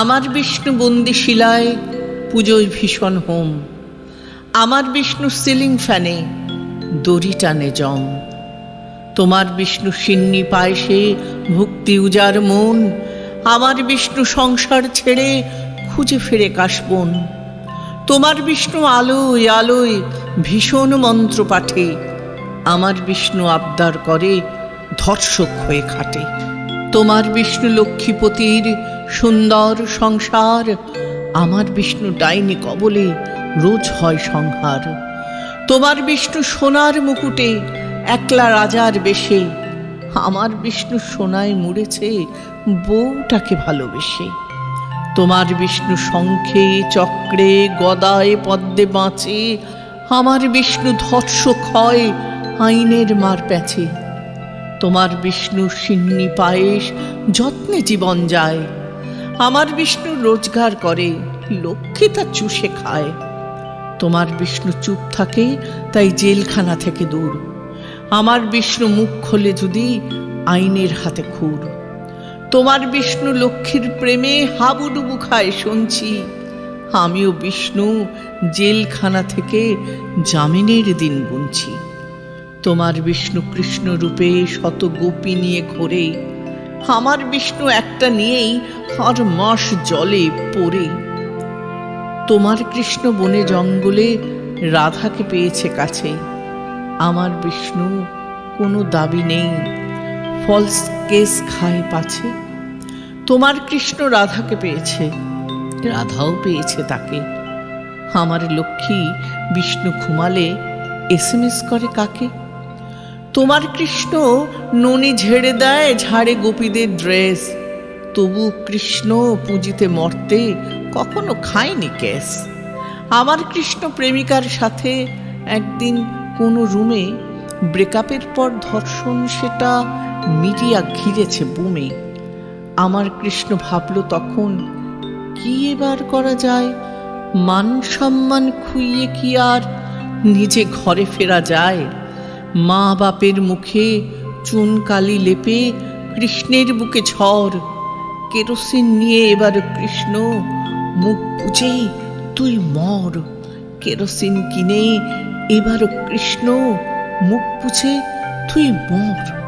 আমার বিষ্ণু বন্দি শিলায় পুজোয় ভীষণ হোম। আমার বিষ্ণু সিলিং ফ্যানে দড়ি টানে জম। তোমার বিষ্ণু সিন্নি পায়সে ভক্তি উজার মন। আমার বিষ্ণু সংসার ছেড়ে খুঁজে ফেরে কাশবন। তোমার বিষ্ণু আলোয় আলোয় ভীষণ মন্ত্র পাঠে। আমার বিষ্ণু আবদার করে ধর্ষক হয়ে খাটে। তোমার বিষ্ণু লক্ষ্মীপতির সুন্দর সংসার। আমার বিষ্ণু ডাইনি কবলে রোজ হয় সংহার। তোমার বিষ্ণু সোনার মুকুটে একলা রাজার বেশে। আমার বিষ্ণু সোনায় মুড়েছে বউটাকে ভালোবেসে। তোমার বিষ্ণু শঙ্খে, চক্রে, গদায় পদ্মে বাঁচে। আমার বিষ্ণু ধর্ষক হয় আইনের মার প্যাচে তোমার বিষ্ণু সিন্নি পায়েস যত্নে জীবন যায়। আমার বিষ্ণু রোজগার করে, লক্ষ্মী তা চুষে খায়। তোমার বিষ্ণু চুপ থাকে, তাই জেলখানা থেকে দূর। আমার বিষ্ণু মুখ খোলে যদি, আইনের হাতে খুর। তোমার বিষ্ণু লক্ষ্মীর প্রেমে হাবুডুবু খায়, শুনছি। আমিও বিষ্ণু জেলখানা থেকে জামিনের দিন গুনছি। তোমার বিষ্ণু কৃষ্ণ রূপে শত গোপী নিয়ে ঘোরে। আমার বিষ্ণু একটা নিয়েই আর মাস জলে পড়ে। তোমার কৃষ্ণ বনে জঙ্গলে রাধাকে পেয়েছে কাছে। আমার বিষ্ণু কোনো দাবি নেই। ফলস কেস খায় পাছে। তোমার কৃষ্ণ রাধাকে পেয়েছে। রাধাও পেয়েছে তাকে। আমার লক্ষ্মী বিষ্ণু ঘুমালে এস করে কাকে? তোমার কৃষ্ণ ননি ঝেড়ে দেয় ঝাড়ে গোপীদের ড্রেস। তবু কৃষ্ণ পুঁজিতে মরতে কখনো খায়নি কেস। আমার কৃষ্ণ প্রেমিকার সাথে একদিন কোনো রুমে ব্রেকআপের পর ধর্ষণ সেটা মিডিয়া ঘিরেছে বুমে। আমার কৃষ্ণ ভাবল তখন, কি এবার করা যায়? মান সম্মান খুইয়ে কি আর নিজে ঘরে ফেরা যায়? মা বাপের মুখে চুন কালি লেপে কৃষ্ণের বুকে ঝড়। কেরোসিন নিয়ে এবার কৃষ্ণ মুখ বুঝে তুই মর। কেরোসিন কিনে এবার কৃষ্ণ মুখ বুঝে তুই মর।